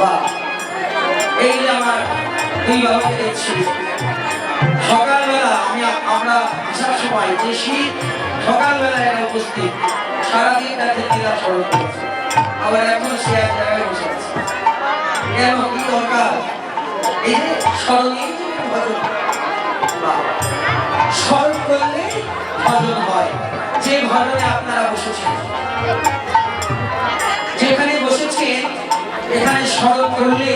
বা এই আমার দুই বাবাকে দেখছি সকালবেলা আমি আমরা আসার সময় যে শীত সকালবেলা এরা উপস্থিত সারাদিন তাদের লীলা স্মরণ আবার এখন সে এক জায়গায় বসে আছে কেন কি দরকার এই যে স্মরণীয়। স্মরণ করলে ভজন হয় যে ভজনে আপনারা বসেছেন স্মরণ করলে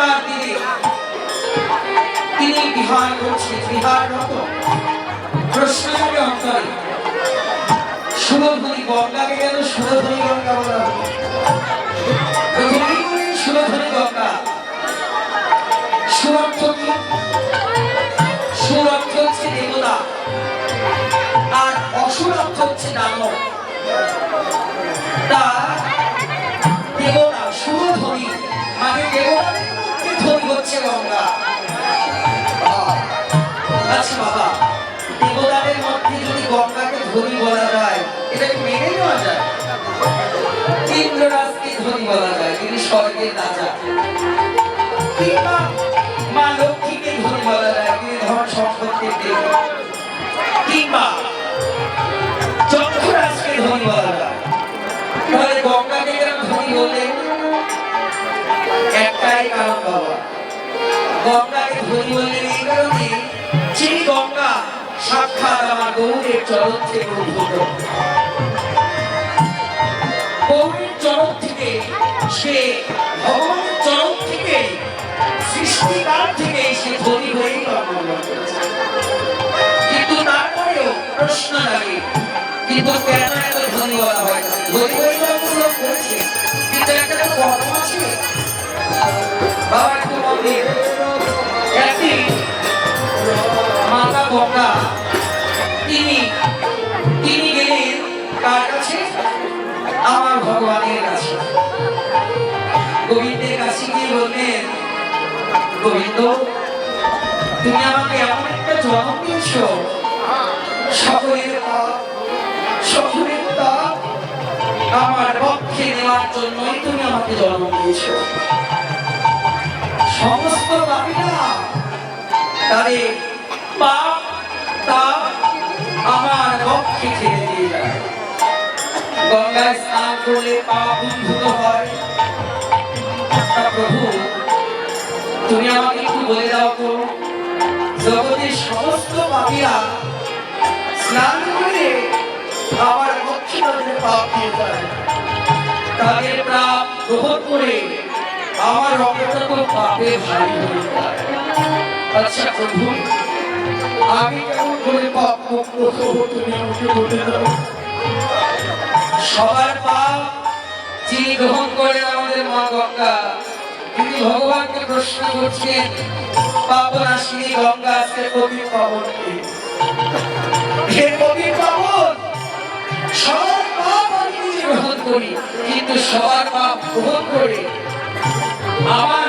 আপনার দিনে তিনি বিহার করছে বিহার রত প্রশ্নকে অন্তরে সুরধ্বনি গঙ্গাকে কেন সুরধ্বনি গঙ্গা বলা প্রথমেই বলি সুরধ্বনি হচ্ছে দেবতা। আর অসুরর্থ হচ্ছে দানব তা দেবতা সুরধ্বনি মানে দেবতাদের গঙ্গা আহ, আচ্ছা বাবা দেবতাদের মধ্যে যদি গঙ্গাকে ধ্বনি বলা বলা যায় তিনি স্বর্গের রাজা। ধরে একটাই কারণ বাবা গঙ্গাকে ধনী বললেন গঙ্গা সাক্ষাৎ আমার গৌরের থেকে উদ্ভূত। গৌরের থেকে সে ভগবানের চরণ থেকে সে ধনী হয়েই কিন্তু তারপরেও গঙ্গা তিনি গেলেন কার ভগবানের কাছে। গোবিন্দের কাছে গিয়ে বললেন তুমি আমাকে এমন একটা জন্ম দিয়েছ। সকলের সকলের তাপ আমার পক্ষে নেওয়ার জন্যই তুমি আমাকে জন্ম দিয়েছ। সমস্ত পাপীরা তাদের পাপ, তাপ আমার পক্ষে ছেড়ে দিয়ে যায়। গঙ্গায় স্নান করলে পাপ উদ্ভূত হয়। প্রভু, তুমি আমাকে একটু বলে দাও তো, জগতের সমস্ত পাপীরা স্নান করে আমার পক্ষে তাদের পাপ দিয়ে যায়। তাদের পাপ গ্রহণ করে আমার রক্তটা তো পাপে ভারী হয়ে যায়। আচ্ছা প্রভু আমি কেমন করে পাপ মুক্ত তুমি আমাকে বলে দাও। সবার পাপ যিনি গ্রহণ করেন আমাদের মা গঙ্গা, তিনি ভগবানকে প্রশ্ন করছেন গঙ্গা আজকে কবি হে কবি পাবন, সবার পাপ আমি নিজে গ্রহণ করি, কিন্তু সবার পাপ গ্রহণ করে আমার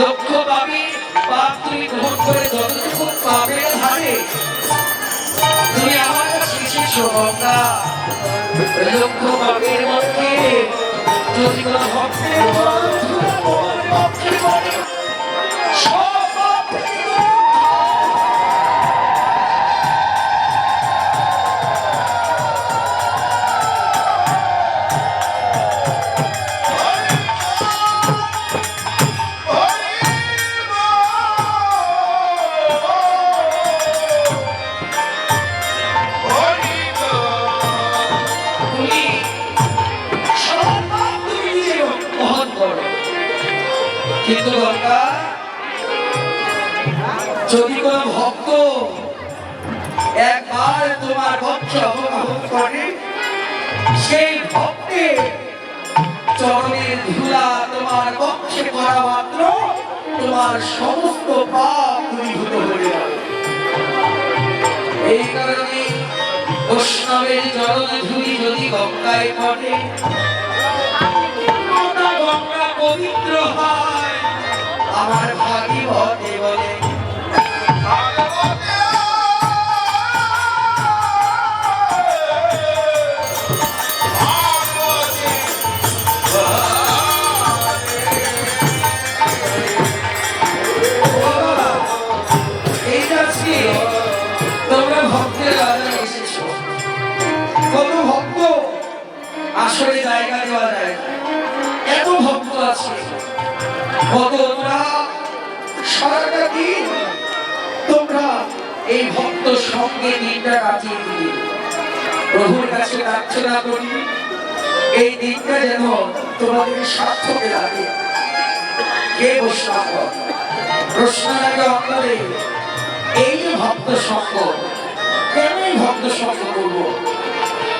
লক্ষ পাবে, পাপ তুমি গ্রহণ করে যতটুকু পাপের হারে। তুমি আমার কাছে এসেছ গঙ্গা লক্ষ পাপের মধ্যে যদি কোনো ভক্তের যদি মনে। পবিত্র হয়। আমার ভাগীরথে বলে সঙ্গে দিনটা কাটিয়ে দিলে। প্রভুর কাছে প্রার্থনা করি, এই দিনটা যেন তোমাদের সার্থকে লাগে। কে বৈষ্ণব প্রশ্ন লাগে অন্তরে এই যে ভক্ত সঙ্গ কেন ভক্ত সঙ্গ করব?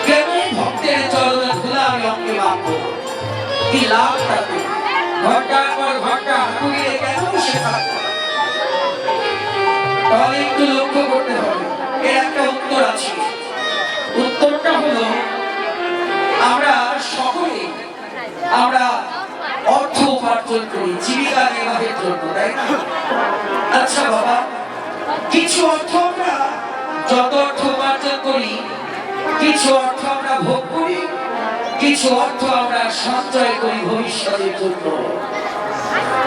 কেন ভক্তের চরণে ধুলা আমি অঙ্গে মাখবো? কি লাভ থাকে ঘণ্টার পর ঘণ্টা হাঁটুয়ে কেন বসে থাকব তাহলে একটু লক্ষ্য করতে হবে। এর একটা উত্তর আছে। উত্তরটা হলো, আমরা সকলে আমরা অর্থ উপার্জন করি, জীবিকা নির্বাহের জন্য, তাই আচ্ছা বাবা, কিছু অর্থ আমরা যত অর্থ উপার্জন করি, কিছু অর্থ আমরা ভোগ করি, কিছু অর্থ আমরা সঞ্চয় করি ভবিষ্যতের জন্য।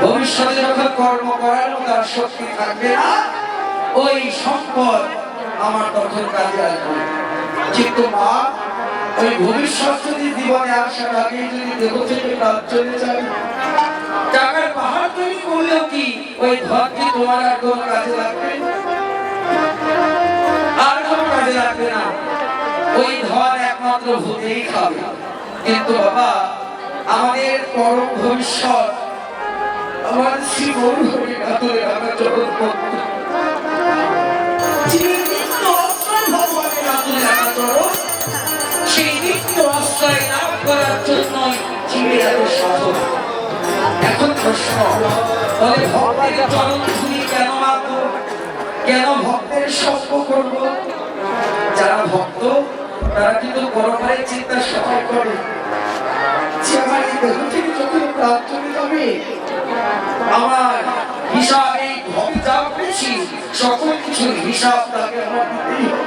ভবিষ্যতে যখন কর্ম করার মতো শক্তি থাকবে না, ওই সম্পদ আমার তখন কাজে আসবে। কিন্তু মা ওই ভবিষ্যৎ যদি জীবনে আসার আগে যদি দেহ থেকে কাজ চলে যায়, টাকার পাহাড় তৈরি করলেও কি ওই ধন কি তোমার আর কোনো কাজে লাগবে? আর কোনো কাজে লাগবে না। ওই ধন একমাত্র ভূতেই খাবে। কিন্তু বাবা, আমাদের পরম ভবিষ্যৎ আমার শ্রী গাতরে আমার গাতরে সেই নিত্য আশ্রয় লাভ করার জন্য জীবের এত এখন প্রশ্ন তাহলে ভক্তের চরণ ধুলি কেন মানব কেন ভক্তের সঙ্গ করব? যারা ভক্ত, তারা কিন্তু পরমায়ের চিন্তা সবাই করে। যে আমার আমার হিসাব এই ভক্ত সকল কিছুর হিসাব তাকে আমার দিতেই হবে।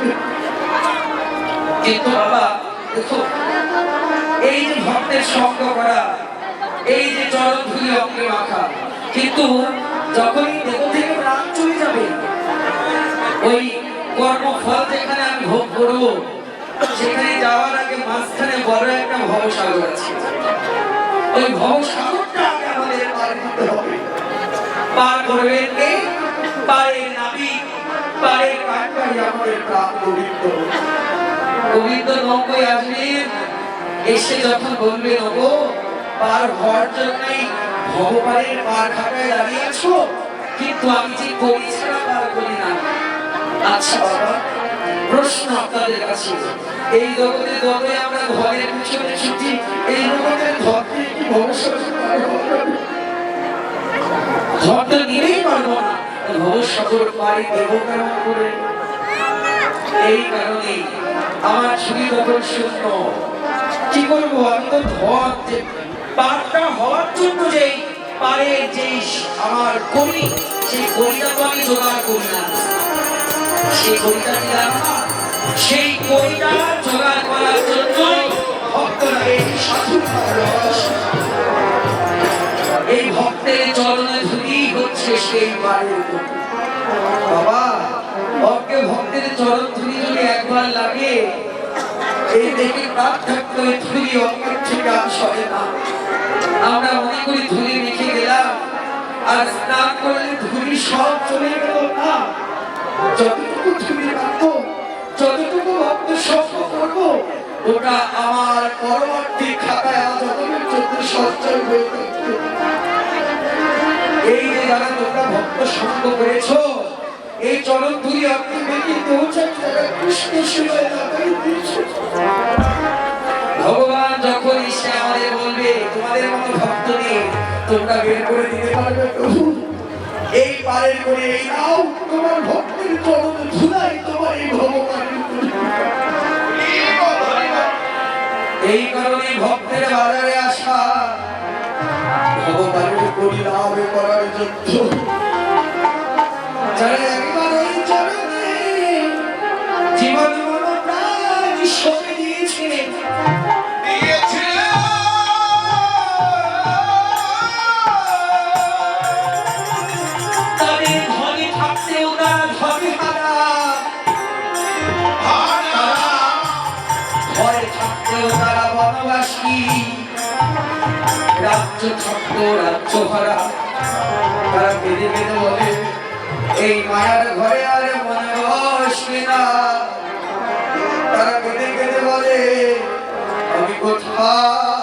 কিন্তু বাবা, দেখো। এই যে ভক্তের সঙ্গ করা, এই যে চরণ ধুলি অঙ্গে মাখা, কিন্তু যখনই দেহ থেকে প্রাণ চলে যাবে, ওই কর্মফল যেখানে আমি ভোগ করব, সেখানে যাওয়ার আগে মাঝখানে বড় একটা ভবসাগর আছে। ওই ভবসাগরটা আগে আমাদের পার করতে হবে। পার করবেন কে? পারে নাবি পারে কাঠকারি আমাদের প্রাণ গোবিন্দ গোবিন্দ নৌকোয় আসবেন এসে যখন বলবে, নগো, পার হওয়ার জন্যই ভগবানের পার ঘাটায় দাঁড়িয়ে আছো। কিন্তু আমি যে করি ছাড়া পার করি না আচ্ছা বাবা, প্রশ্ন আপনাদের কাছে। এই জগতে যতই আমরা ঘরের পিছনে ছুটি, এই জগতের ঘরটি কি ভবিষ্যৎ ঘর তো পারব না। ভবিষ্যৎ পারি দেবো কেমন করে, এই কারণে আমার ছবি তখন শূন্য। কি করব? আমি তো ধর যে পারটা হওয়ার জন্য যে পারে যে আমার করি সেই করিটা তো আমি জোগাড় করি না। সেই করিটা দিলাম সেই করিটা জোগাড় করার জন্য ভক্তরা এই সাধু এই ভক্তের চরণে ধুলি হচ্ছে সেই বাড়ির বাবা অজ্ঞ ভক্তের চরণ ধুলি যদি একবার লাগে, এই দেখে প্রাণ থাকতে ধুলি অজ্ঞের থেকে আর সরে না। আমরা মনে করি ধুলি মেখে গেলাম, আর স্নান করলে ধুলি সব চলে গেল না। যতটুকু ধুলি রাখব, যতটুকু ভক্ত স্বপ্ন করব, ওটা আমার পরবর্তী খাতায় আজ যতদিন চোদ্দ সঞ্চয় হয়ে থাকবে। এই যে যারা তোমরা ভক্ত সঙ্গ করেছ এই চরণ ধুলি আপনি বেঁকে সেবায় ভগবান যখন এসে আমাদের বলবে, তোমাদের মতো ভক্ত নেই, তোমরা বের করে দিতে পারবে প্রভু। এই পারের করে এই নাও, তোমার ভক্তের চরণ ধুলাই তোমার এই ভগবান। এই কারণে ভক্তের বাজারে আসা, ভগবানের পরিণাম করার জন্য যারা একবার ওই চরণে জীবন মন প্রাণ সঁপে দিয়েছে। রাজ্য থাকতেও রাজ্য ভরা তারা বেঁধে বেঁধে বলে এই মায়ার ঘরে আর মনে বসবে না। তারা কেঁদে কেঁদে বলে আমি কোথায়?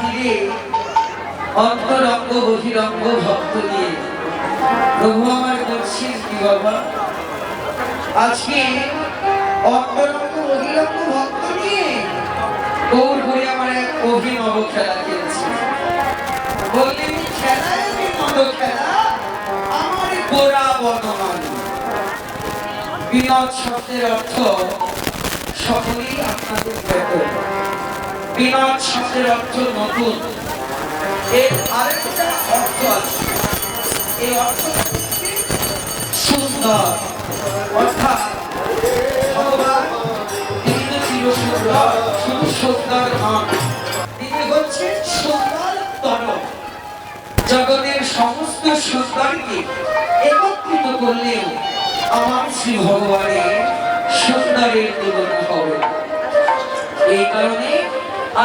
তীরে অন্তরঙ্গ, বহিরঙ্গ ভক্ত নিয়ে প্রভু আমার করছিস কি বাবা? আজকে অন্তরঙ্গ, বহিরঙ্গ ভক্ত নিয়ে গৌর আমার এক অভিনব খেলা খেলছি। বললেন খেলায় খেলা বর্ণমান বিনোদ শব্দের অর্থ সকলেই আপনাদের শব্দের অর্থ নতুন। এর আরেকটা অর্থ আছে। অর্থ সুন্দর। অর্থাৎ ভগবান শুধু সুন্দর নন সমস্ত সুন্দরকে একত্রিত করলেও আমার শ্রী ভগবানের সুন্দরের তুলনা হবে। এই কারণে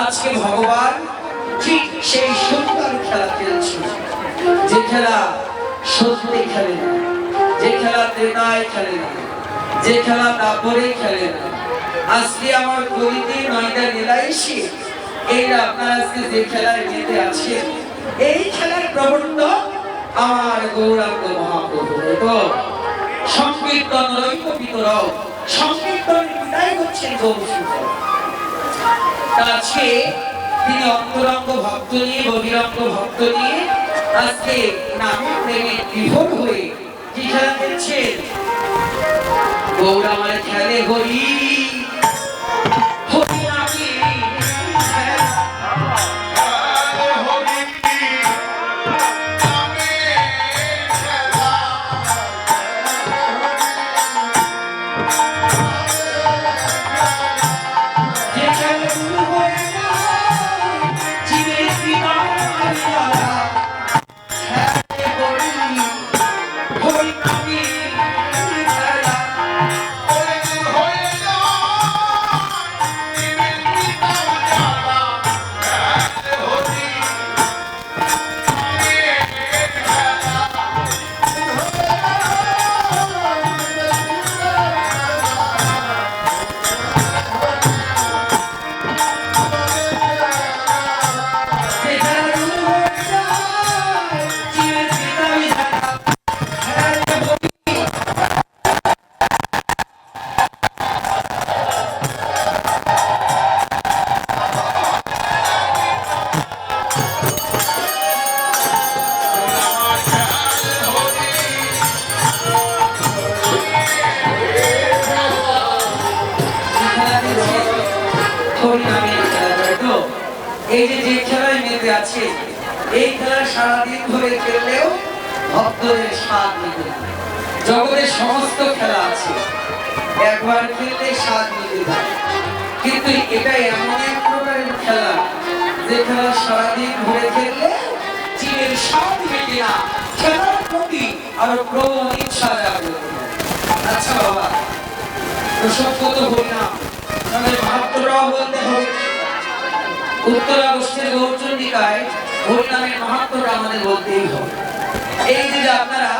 আজকে ভগবান ঠিক সেই সুন্দর খেলা খেলছে, যে খেলা সত্যি খেলে না, যে খেলা ত্রেনায় খেলে না, যে খেলা তারপরে খেলে না। আজকে আমার গলিতে নয়টা নিলাইশি এই আপনার আজকে যে খেলায় মেতে আছেন, এই খেলার প্রবর্তক আমার গৌরাঙ্গ মহাপ্রভু তো? সংকীর্তন পিতর সংকীর্তন পিতাই হচ্ছেন তিনি অন্তরঙ্গ ভক্ত নিয়ে, বহিরঙ্গ ভক্ত নিয়ে আজকে প্রেমে বিভোর হয়ে কি খেলা খেলছেন? গৌর আমার খেলে হরি। মাহাত্মরাও বলতে উত্তর আগস্টের গৌরচন্ডিকায় হরিনামের মাহাত্মটা আমাদের বলতেই হবে। এই যে আপনারা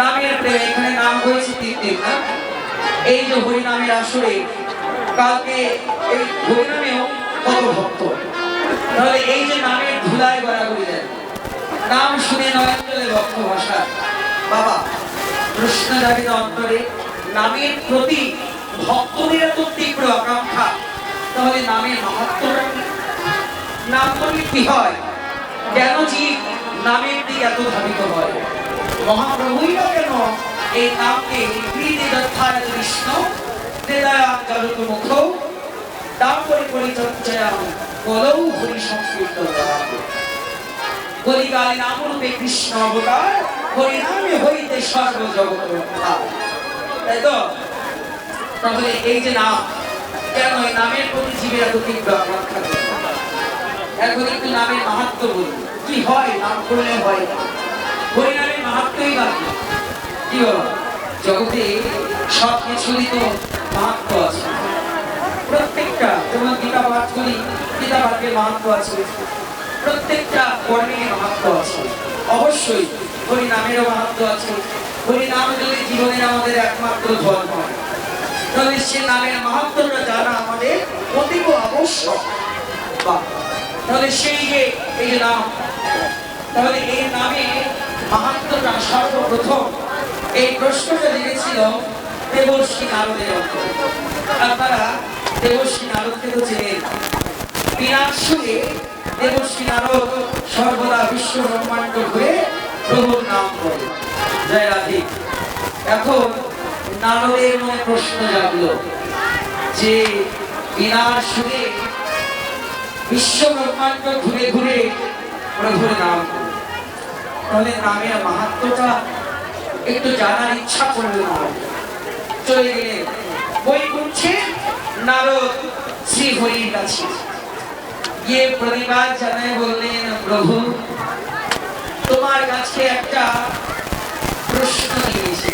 নামের প্রেম, এখানে নাম হয়েছে তিন দিন না? এই যে হরিনামের আসরে কালকে এই হরিনামেও কত ভক্ত? তাহলে এই যে নামের ধুলায় গড়াগড়ি দেন। নাম শুনে নয়ন চলে ভক্ত ভাষা বাবা, প্রশ্ন জাগে অন্তরে নামের প্রতি ভক্তদের এত তীব্র আকাঙ্ক্ষা, তাহলে নামের মাহাত্মটা কি? নাম করলে কি হয় কেন জীব নামের দিকে এত ধাবিত হয় মহাপ্রভুই বা কেন এই নামকে দত্তায় কৃষ্ণ জগত মুখ করে পরিচর্যা বলৌ হরি সংস্কৃত কলিকালে নামরূপে কৃষ্ণ অবতার হরিনামে হইতে সর্বজগৎ উদ্ধার। তাই তো তাহলে এই যে নাম, কেন এই নামের প্রতি জীবের এত তীব্র আকাঙ্ক্ষা এখন একটু নামের মাহাত্ম বলি। কি হয়? নাম করলে হয় হরিনামের মাহাত্মই বাকি কি বলো? জগতে সব কিছুরই তো মাহাত্ম আছে। প্রত্যেকটা, যেমন গীতা পাঠ করি, গীতা পাঠের মাহাত্ম আছে। প্রত্যেকটা কর্মের মাহাত্ম আছে। অবশ্যই হরিনামেরও মাহাত্ম আছে। হরিনাম যদি জীবনের আমাদের একমাত্র ধর্ম। হয় তাহলে সে নামের মাহাত্মটা জানা আমাদের অতীব আবশ্যক বাহ। তাহলে সেই যে এই যে নাম, তাহলে এই নামে মাহাত্মটা সর্বপ্রথম এই প্রশ্নটা জেগেছিল দেবর্ষী নারদের অন্তরে। আপনারা দেবর্ষী নারদকে তো চেনেন বিনার সঙ্গে দেবর্ষী নারদ সর্বদা বিশ্ব ব্রহ্মাণ্ড ঘুরে প্রভুর নাম করে জয় রাধে এখন নারদের মনে প্রশ্ন জাগলো যে বিশ্ব ব্রহ্মাণ্ড ঘুরে ঘুরে প্রভুর নাম তাহলে নামের মাহাত্মটা একটু জানার ইচ্ছা না চলে বই নারদ শ্রী হরির কাছে। প্রতিবাদ জানায় বললেন, প্রভু, তোমার কাছে একটা প্রশ্ন নিয়ে এসেছি কি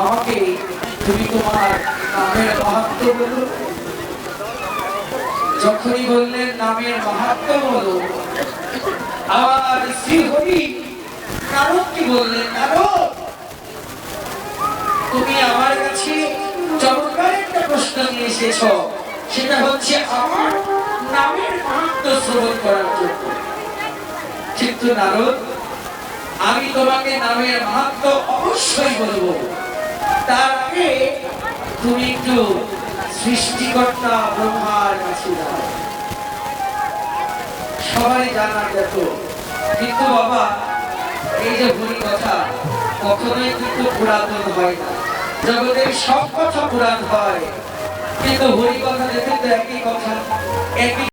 আমাকে তুমি তোমার নামের মাহাত্ম বলো। যখনই বললেন নামের মাহাত্ম বলো আমার শ্রী হরি নারদ কি বললেন? নারদ তুমি আমার কাছে চমৎকার একটা প্রশ্ন নিয়ে এসেছ। সেটা হচ্ছে আমার নামের মাহাত্ম শ্রবণ করার জন্য। কিন্তু নারদ আমি তোমাকে নামের মাহাত্ম অবশ্যই বলব। আগে তুমি একটু সৃষ্টিকর্তা, ব্রহ্মার কাছে যাও সবাই জানা যেত কিন্তু বাবা, এই যে ভুল কথা, কখনোই কিন্তু পুরাতন হয় না। জগতের সব কথা পুরাণ হয়, কিন্তু হরি কথা দেখে তো একই কথা, একই